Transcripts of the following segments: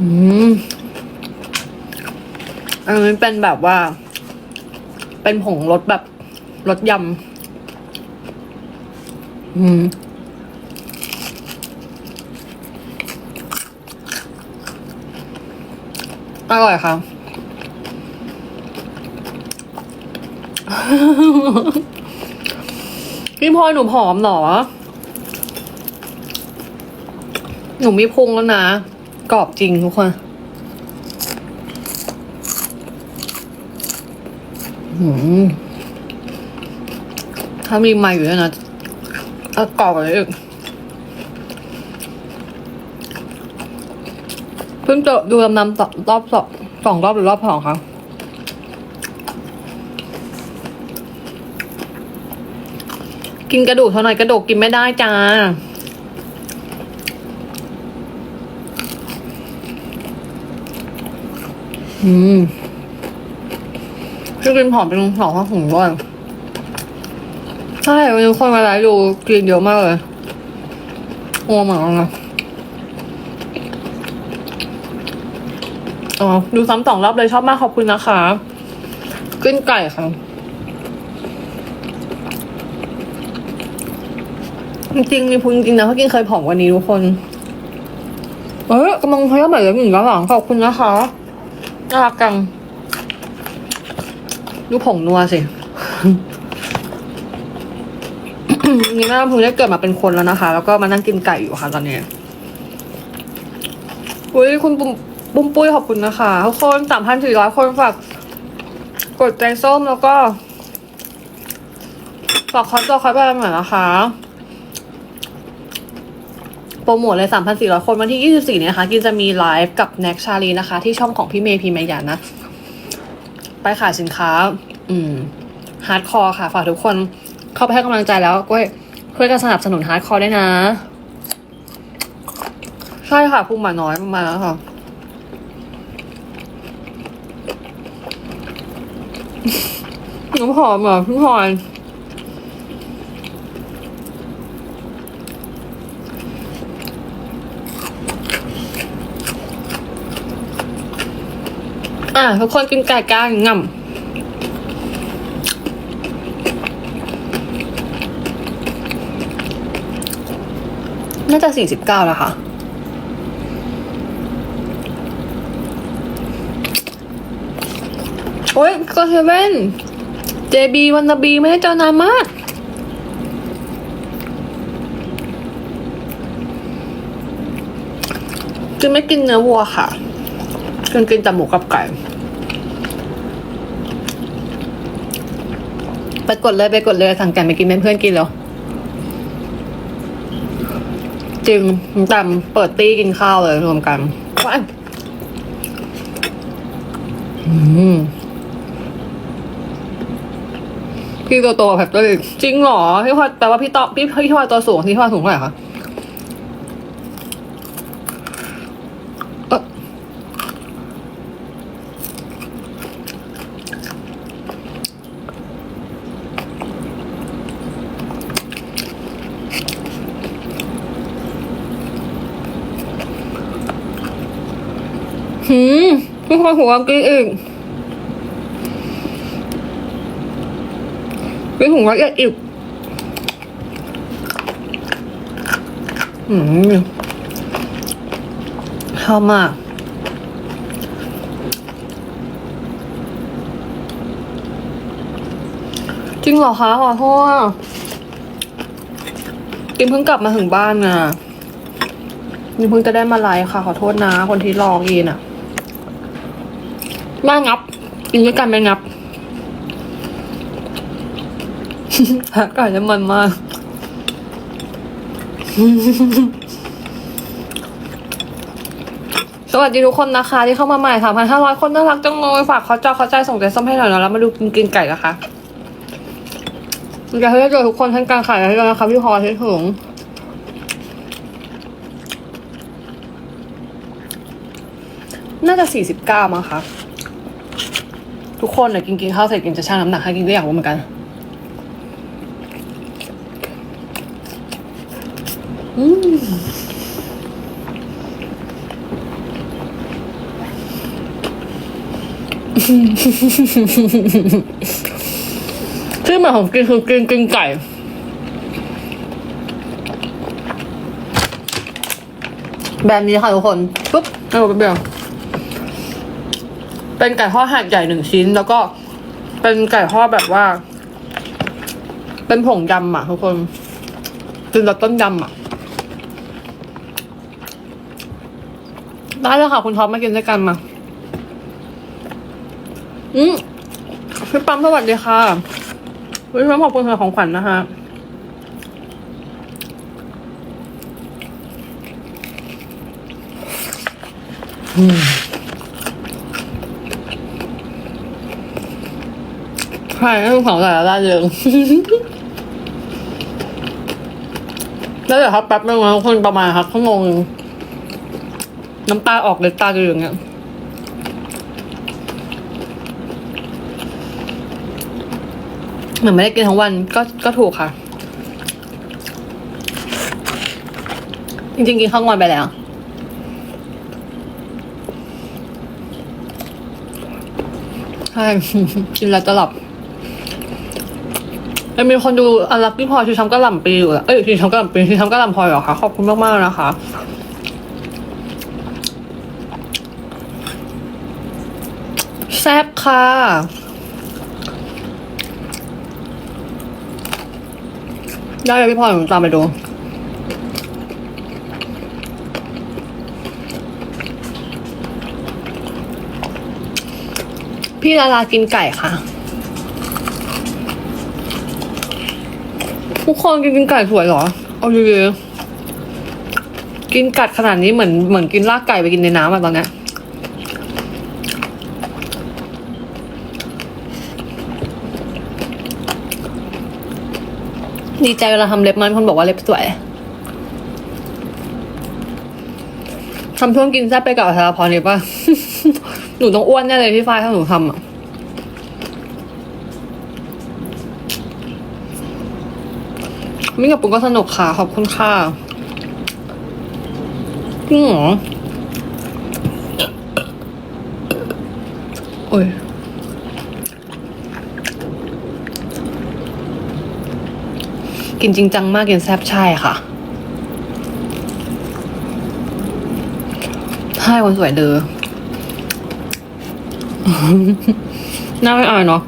อืมอันนี้เป็นแบบว่า เป็นผงรสแบบรสยำ อืมอร่อยค่ะ พี่พลอยหนูผอมเหรอ หนูมีพุงแล้วนะ กรอบจริงทุกคนถ้ามีไมาอยู่ด้วยนะเอากรอบกว่อีกเพิ่งจะดูลำนำรอบสองสองรอบหรือรอบสองคะกินกระดูกเท่าไหร่กระดูกกินไม่ได้จ้า อืมพี่กินผอมเป็นสองข้าวหุงด้วยใช่วันนี้คนมาไลฟ์ดูกินเยอะมากเลยงัวเหมือนกันนะอ๋อ ดูซ้ำสองรอบเลยชอบมากขอบคุณนะคะ ขึ้นไก่ค่ะ จริงมีพุงจริงนะเพรากินเคยผอมกว่านี้ทุกคน เอ้ยกำลังพยายามแบบอย่งแล้วหลังขอบคุณนะคะ น่ารักจังดูผงนัวสิ นี่แม่ลำพูได้เกิดมาเป็นคนแล้วนะคะ แล้วก็มานั่งกินไก่อยู่ค่ะตอนนี้อุ้ยคุณปุ้มปุ้มปุ้ยขอบคุณนะคะทุกคนสามพันสี่ร้อยคนฝากกดใจส้มแล้วก็ฝากคอร์สจอคอยไปหน่อยนะคะ โปรโมทเลย 3,400 คนวันที่ 24เนี่ยนะคะกินจะมีไลฟ์กับแน็กชาลีนะคะ ที่ช่องของพี่เมย์พีเมยันนะ ไปขายสินค้า อืมฮาร์ดคอร์ค่ะ ฝากทุกคนเข้าไปให้กำลังใจแล้วก็ช่วยกันสนับสนุนฮาร์ดคอร์ด้วยนะ ใช่ค่ะพุงหมาน้อยมาแล้วค่ะหนูผอมเหรอพี่พล อะทุกคนกินไก่กลางง่ำน่าจะสี่สิบเก้าแล้วค่ะ โอ้ยก็เฮเว่นเจบีวันนาบีไม่ได้เจอนานมากจะไม่กินเนื้อวัวค่ะกินกินแต่หมูกับไก่ ไป กดเลยไปกดเลยสั่งไก่ไปกินเป็นเพื่อนกินแล้วจริงตำเปิดตี้กินข้าวเลยรวมกันว้ายพี่ตัวโตแบบตัวจริงเหรอพี่พลอยแต่ว่าพี่ตอพี่พี่พลอยตัวสูงพี่พลอยสูงเท่าไหร่คะ หืมไม่ค่อยหัวกินอีกกินหัวละเอียดอีกหืมชอบมากจริงเหรอคะขอโทษกินเพิ่งกลับมาถึงบ้านนะนี่เพิ่งจะได้มาไลฟ์ค่ะ ขอโทษนะ คนที่รอกินอะ มางับกินด้วยกันไหมงับอากาศจะมันมากสวัสดีทุกคนนะคะ ที่เข้ามาใหม่สามพันห้าร้อยคนน่ารักจังเลยฝากเขาจอเขาใจส่งใจส้มให้หน่อยนะแล้วมาดูกินกินไก่นะคะอยากให้ได้เจอทุกคนทั้งการขายให้ด้วยนะคะพี่พอที่ถึงน่าจะสี่สิบเก้ามั้งคะ ทุกคนเนี่ยกินกินข้าวเสร็จกินจะชั่งน้ำหนักให้กินก็อยากรู้เหมือนกัน อืมชื่อมาของกินคือกินกินไก่แบบนี้ค่ะทุกคนปุ๊บเอาไปเบล เป็นไก่ทอดหัดใหญ่หนึ่งชิ้น แล้วก็เป็นไก่ทอดแบบว่า เป็นผงยำอะทุกคนกินกับต้มยำอะได้เลยค่ะ คุณท็อปมากินด้วยกันมาอืมพี่ปั๊มสวัสดีค่ะพี่ปั๊มขอบคุณสำหรับของขวัญนะคะอืม ใช่ต้องของสาระเริงแล้วเดี๋ยวครับแป๊บนึงนะทุกคนประมาณครับชั่วโมงนึงน้ำตาออกเลยตาเหลืองเนี่ยเหมือนไม่ได้กินทั้งวันก็ก็ถูกค่ะ จริงๆกินข้าวงอนไปแล้วใช่กินแล้วจะหลับ ยังมีคนดูอันลักที่พอชื่อช้ำกระหล่ำปีอยู่อะเอ้ยชื่อช้ำกระหล่ำปีชื่อช้ำกระหล่ำพลอยเหรอคะขอบคุณมากๆนะคะแซ่บค่ะได้เลยพี่พลอยผมตามไปดูพี่ลาลากินไก่ค่ะ ทุกคนกินกินไก่สวยเหรอ เอาดีๆกินกัดขนาดนี้เหมือนเหมือนกินลากไก่ไปกินในน้ำอะตอนนี้ดีใจเวลาทำเล็บมันคนบอกว่าเล็บสวยทำช่วงกินแซ่บไปกับอัชรพรเนี่ยป่ะ หนูต้องอ้วนแน่เลยพี่ฝ้ายถ้าหนูทำอะ มิ่งกับปุ้งก็สนุกค่ะ ขอบคุณค่ะจริงเหรอโอ้ยกินจริงจังมากกินแซ่บใช่ค่ะใช่คนสวยเด้อน่าไม่อายเนาะ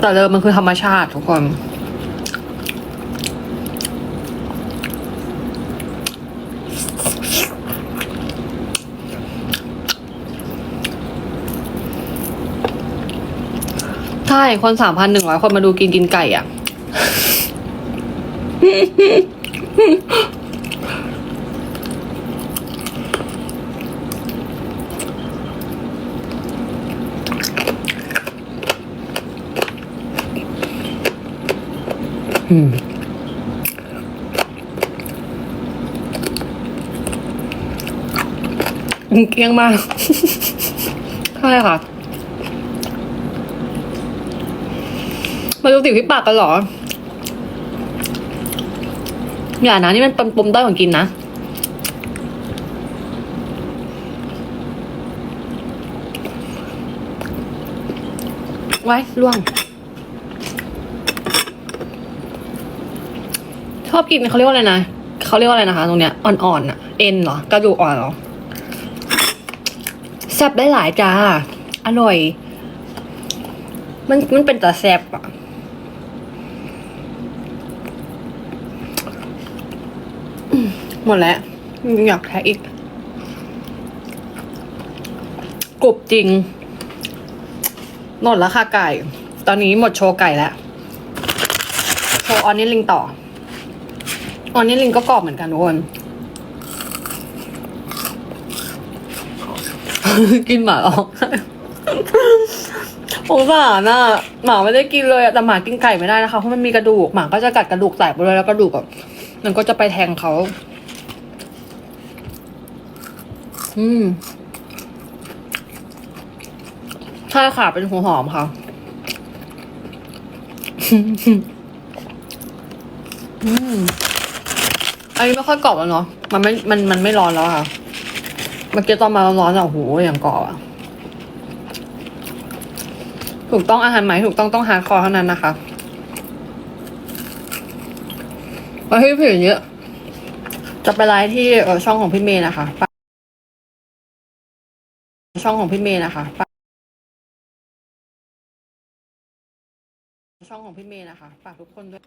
แต่เดิมมันคือธรรมชาติทุกคน ช่คนสามพันหนึ่งร้อยคนมาดูกินกินไก่อะ อืมเกี้ยงมาก ใช่ค่ะ มาดูติวที่ปากกันหรอ อย่านะนี่มันปมปมด้อยของกินนะไว้ล่วง ชอบกินเขาเรียกว่าอะไรนะเขาเรียกว่าอะไรนะคะ ตรงเนี้ยอ่อนๆอะเอ็นเหรอกระดูกอ่อนเหรอแซ่บได้หลายจ้า อร่อย มันมันเป็นแต่แซ่บอะ อืม หมดแล้วอยากแท้อีกกรุบจริง หมดแล้วค่ะไก่ ตอนนี้หมดโชว์ไก่แล้ว โชว์ออนนี่ลิงต่อ ออนนี่ลิงก็กรอบเหมือนกันทุกคน กินหมาออกสงสารน่ะหมาไม่ได้กินเลยอะแต่หมากินไก่ไม่ได้นะคะเพราะมันมีกระดูกหมาก็จะกัดกระดูกแตกไปเลยแล้วกระดูกแบบมันก็จะไปแทงเขา อืม ใช่ค่ะ เป็นหัวหอมค่ะ อืม อันนี้ไม่ค่อยกรอบแล้วเนาะ มันไม่ มัน มันไม่ร้อนแล้วค่ะ เมื่อกี้ตอนมาร้อนๆอะโอ้โหอย่างกรอบอะถูกต้องอาหารไหมถูกต้องต้องฮาร์ดคอร์เท่านั้นนะคะแล้วที่ผิดเยอะ จะไปไลฟ์ที่ช่องของพี่เมย์นะคะ ช่องของพี่เมย์นะคะฝากช่องของพี่เมย์นะคะฝากทุกคนด้วย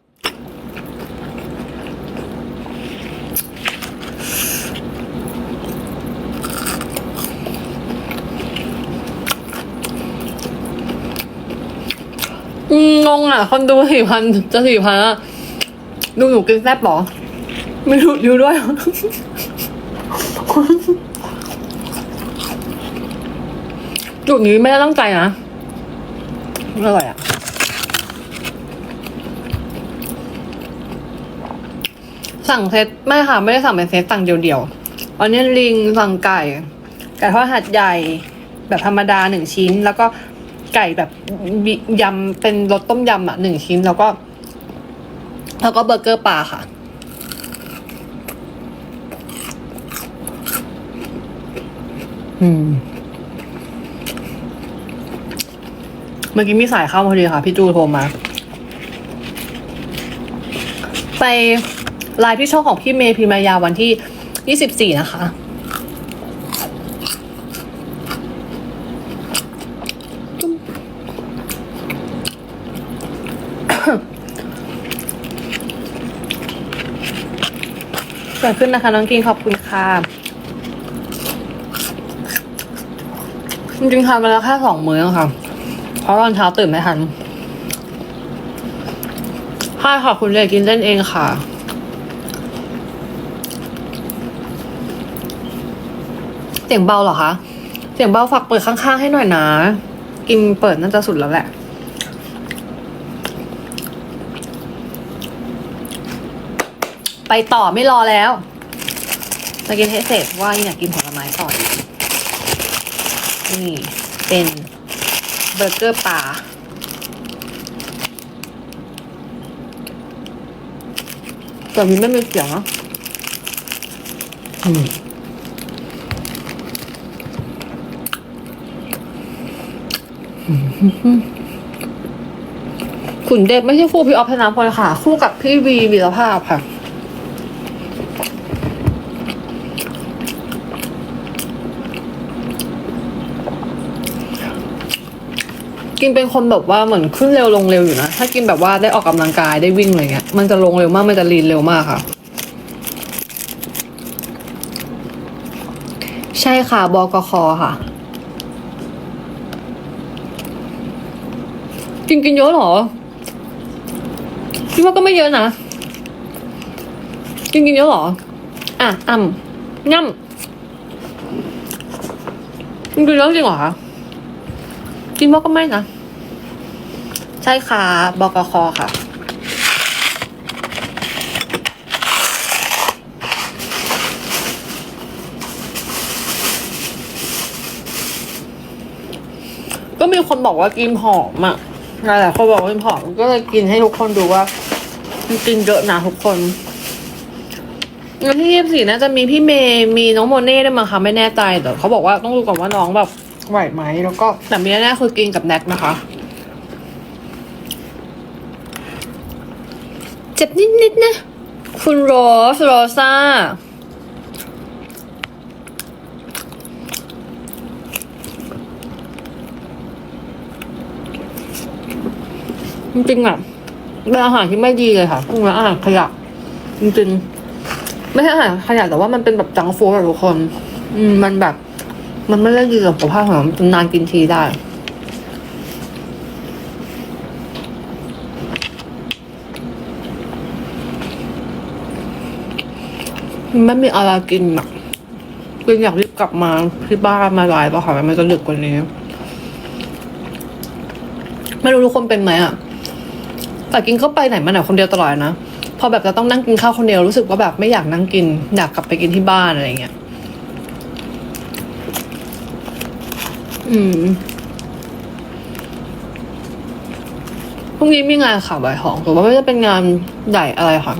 งงอะ คนดูสี่พันจะสี่พันอะ ดูหนูกินแซ่บหรอ ไม่รู้ดูด้วย จุดนี้ไม่ได้ตั้งใจนะอร่อยอะสั่งเซตไม่ค่ะ ไม่ได้สั่งเป็นเซตสั่งเดียวๆอันนี้ลิงสั่งไก่ไก่ทอดหัดใหญ่แบบธรรมดาหนึ่งชิ้น แล้วก็ไก่แบบยำเป็นรสต้มยำอะหนึ่งชิ้น แล้วก็ แล้วก็เบอร์เกอร์ปลาค่ะอืม เมื่อกี้มีสายเข้ามาพอดีค่ะ พี่จูโทรมา ไปไลฟ์ที่ช่องของพี่เมย์พิมายาวันที่24นะคะ เกิดขึ้นนะคะ น้องกินขอบคุณค่ะจริงๆทานมาแล้วแค่สองมื้อค่ะ ราะตอนเช้าตื่นไม่ทันใช่ค่ะคุณเจกินเล่นเองค่ะ เสียงเบาเหรอคะ เสียงเบาฝากเปิดข้างๆให้หน่อยนะกินเปิดน่าจะสุดแล้วแหละไปต่อไม่รอแล้วจะกินให้เสร็จเพราะว่าอยากกินผลไม้ต่อนี่ เป็น เบอร์เกอร์ปลาแต่มีไม่มีเสียงนะอืมขุนเด็กไม่ใช่คู่พี่ออฟธนาพลค่ะ คู่กับพี่วีวีรภาพค่ะ กินเป็นคนแบบว่าเหมือนขึ้นเร็วลงเร็วอยู่นะ ถ้ากินแบบว่าได้ออกกำลังกายได้วิ่งอะไรเงี้ย มันจะลงเร็วมาก มันจะลีนเร็วมากค่ะ ใช่ค่ะ บกคค่ะ กินกินเยอะเหรอคิดว่าก็ไม่เยอะนะ กินกินเยอะเหรอ อะอ่ำง่ำกินกินเยอะจริงเหรอคะ กินว่าก็ไม่นะ ใช่ค่ะบกคค่ะก็มีคนบอกว่ากินหอมอะหลายๆคนบอกว่ากินหอมก็เลยกินให้ทุกคนดูว่ากินเยอะนะทุกคนวันที่ยี่สิบสี่น่าจะมีพี่เมย์มีน้องโมเน่ด้วยมั้งคะไม่แน่ใจแต่เขาบอกว่าต้องดูก่อนว่าน้องแบบ ไหวไหมแล้วก็แต่มีแน่คือกินกับแน็กนะคะ เจ็บนิดๆนะ คุณโรสโรซ่าจริงๆอะเป็นอาหารที่ไม่ดีเลยค่ะพวกนี้อาหารขยะ จริงๆ ไม่ใช่อาหารขยะแต่ว่ามันเป็นแบบจังฟู้ดอะทุกคน อืม มันแบบ มันไม่ได้ดีกับสุขภาพของนานกินทีได้ไม่มีอะไรกินอะกินอยากรีบกลับมาที่บ้านมาไลฟ์ป่ะค่ะมันจะดึกกว่านี้ ไม่รู้ทุกคนเป็นไหมอะ แต่กินก็ไปไหนมาไหนคนเดียวตลอดนะ พอแบบจะต้องนั่งกินข้าวคนเดียวรู้สึกว่าแบบไม่อยากนั่งกิน อยากกลับไปกินที่บ้านอะไรเงี้ย อืมพรุ่งนี้มีงานข่าวบ่ายของหรือว่าไม่ได้เป็นงานใหญ่อะไรค่ะ